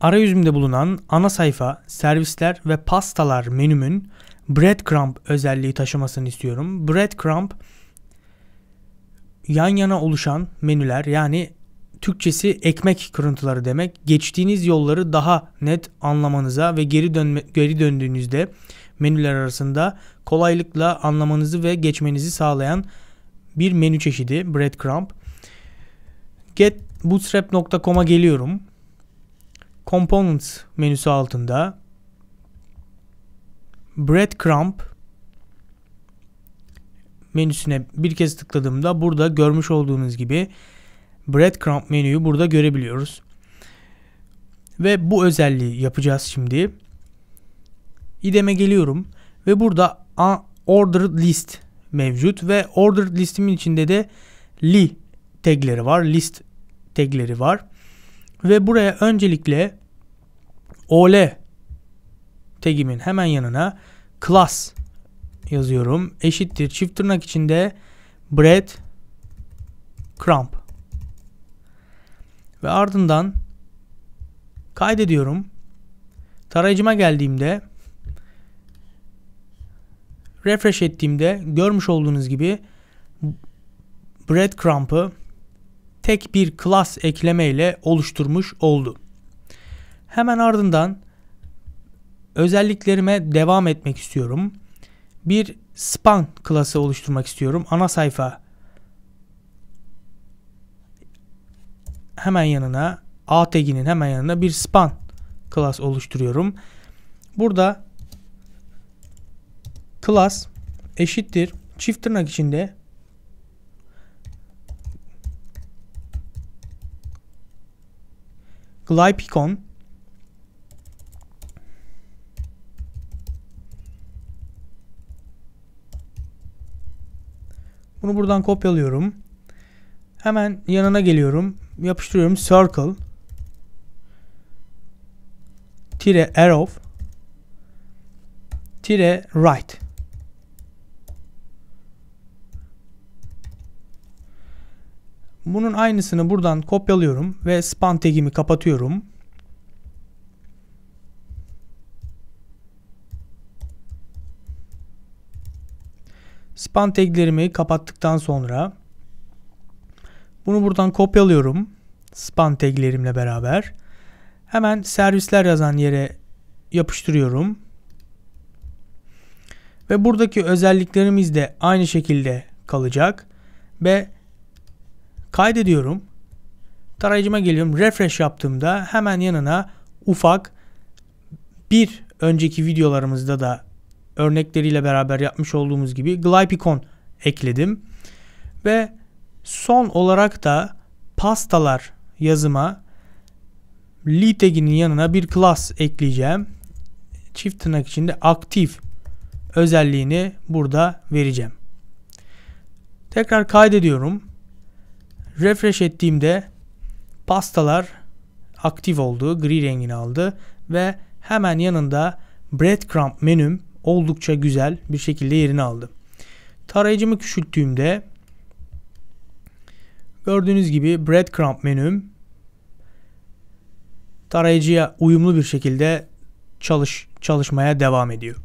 Arayüzümde bulunan ana sayfa, servisler ve pastalar menümün breadcrumb özelliği taşımasını istiyorum. Breadcrumb yan yana oluşan menüler yani Türkçesi ekmek kırıntıları demek. Geçtiğiniz yolları daha net anlamanıza ve geri dönme, geri döndüğünüzde menüler arasında kolaylıkla anlamanızı ve geçmenizi sağlayan bir menü çeşidi breadcrumb. Getbootstrap.com'a geliyorum. Components menüsü altında breadcrumb menüsüne bir kez tıkladığımda burada görmüş olduğunuz gibi breadcrumb menüyü burada görebiliyoruz. Ve bu özelliği yapacağız şimdi. İdem'e geliyorum ve burada ordered list mevcut ve ordered listimin içinde de li tagleri var, list tagleri var. Ve buraya öncelikle ol tagimin hemen yanına class yazıyorum. Eşittir çift tırnak içinde bread crumb. Ve ardından kaydediyorum. Tarayıcıma geldiğimde refresh ettiğimde görmüş olduğunuz gibi breadcrumb'ı tek bir class ekleme ile oluşturmuş oldu. Hemen ardından özelliklerime devam etmek istiyorum. Bir span klası oluşturmak istiyorum. Ana sayfa hemen yanına A taginin hemen yanına bir span class oluşturuyorum. Burada class eşittir çift tırnak içinde Glypicon Bunu buradan kopyalıyorum. Hemen yanına geliyorum. Yapıştırıyorum. Circle tire arrow tire right Bunun aynısını buradan kopyalıyorum ve span tagimi kapatıyorum. Span taglerimi kapattıktan sonra bunu buradan kopyalıyorum. Span taglerimle beraber. Hemen servisler yazan yere yapıştırıyorum. Ve buradaki özelliklerimiz de aynı şekilde kalacak. Ve kaydediyorum. Tarayıcıma geliyorum. Refresh yaptığımda hemen yanına ufak bir önceki videolarımızda da örnekleriyle beraber yapmış olduğumuz gibi Glypicon ekledim. Ve son olarak da pastalar yazıma li taginin yanına bir class ekleyeceğim. Çift tırnak içinde aktif özelliğini burada vereceğim. Tekrar kaydediyorum. Refresh ettiğimde pastalar aktif oldu. Gri rengini aldı ve hemen yanında breadcrumb menüm oldukça güzel bir şekilde yerini aldı. Tarayıcımı küçülttüğümde gördüğünüz gibi breadcrumb menüm tarayıcıya uyumlu bir şekilde çalış çalışmaya devam ediyor.